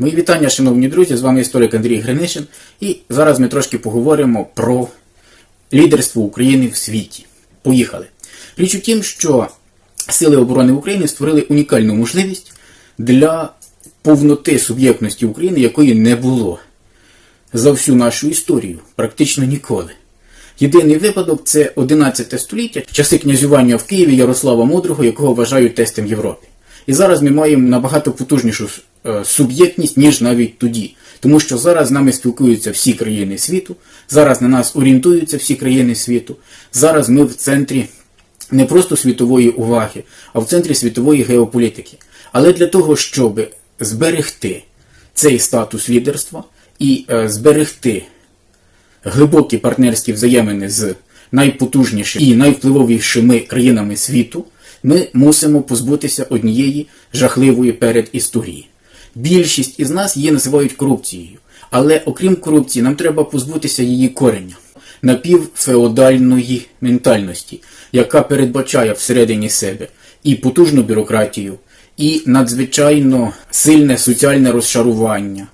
Мої вітання, шановні друзі, з вами історик Андрій Гринишин. І зараз ми трошки поговоримо про лідерство України в світі. Поїхали. Річ у тім, що Сили оборони України створили унікальну можливість для повноти суб'єктності України, якої не було за всю нашу історію, практично ніколи. Єдиний випадок це 11 століття, часи князювання в Києві Ярослава Мудрого, якого вважають тестом Європи. І зараз ми маємо набагато потужнішу суб'єктність, ніж навіть тоді. Тому що зараз з нами спілкуються всі країни світу, зараз на нас орієнтуються всі країни світу. Зараз ми в центрі не просто світової уваги, а в центрі світової геополітики. Але для того, щоб зберегти цей статус лідерства і е, зберегти глибокі партнерські взаємини з найпотужнішими і найвпливовішими країнами світу, ми мусимо позбутися однієї жахливої передісторії. Більшість із нас її називають корупцією, але окрім корупції, нам треба позбутися її корення напівфеодальної ментальності, яка передбачає всередині себе і потужну бюрократію, і надзвичайно сильне соціальне розшарування,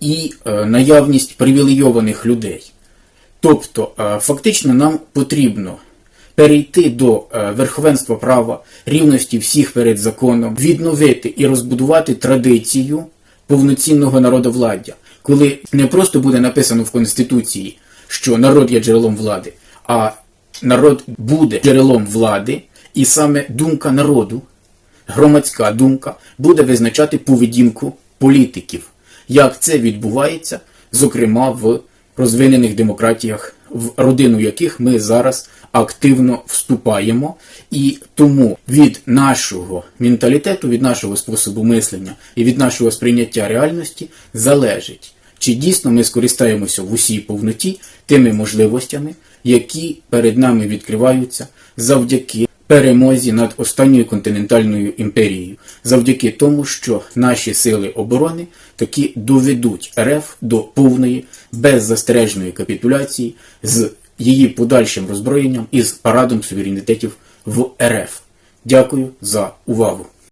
і е, наявність привілейованих людей. Тобто, е, фактично, нам потрібно перейти до е, верховенства права, рівності всіх перед законом, відновити і розбудувати традицію повноцінного народовладдя, коли не просто буде написано в Конституції, що народ є джерелом влади, а народ буде джерелом влади, і саме думка народу, громадська думка, буде визначати поведінку політиків. Як це відбувається, зокрема в розвинених демократіях, в родину яких ми зараз активно вступаємо, і тому від нашого менталітету, від нашого способу мислення і від нашого сприйняття реальності залежить, чи дійсно ми скористаємося в усій повноті тими можливостями, які перед нами відкриваються завдяки перемозі над останньою континентальною імперією, завдяки тому, що наші сили оборони таки доведуть РФ до повної беззастережної капітуляції з її подальшим роззброєнням із парадом суверенітетів в РФ. Дякую за увагу.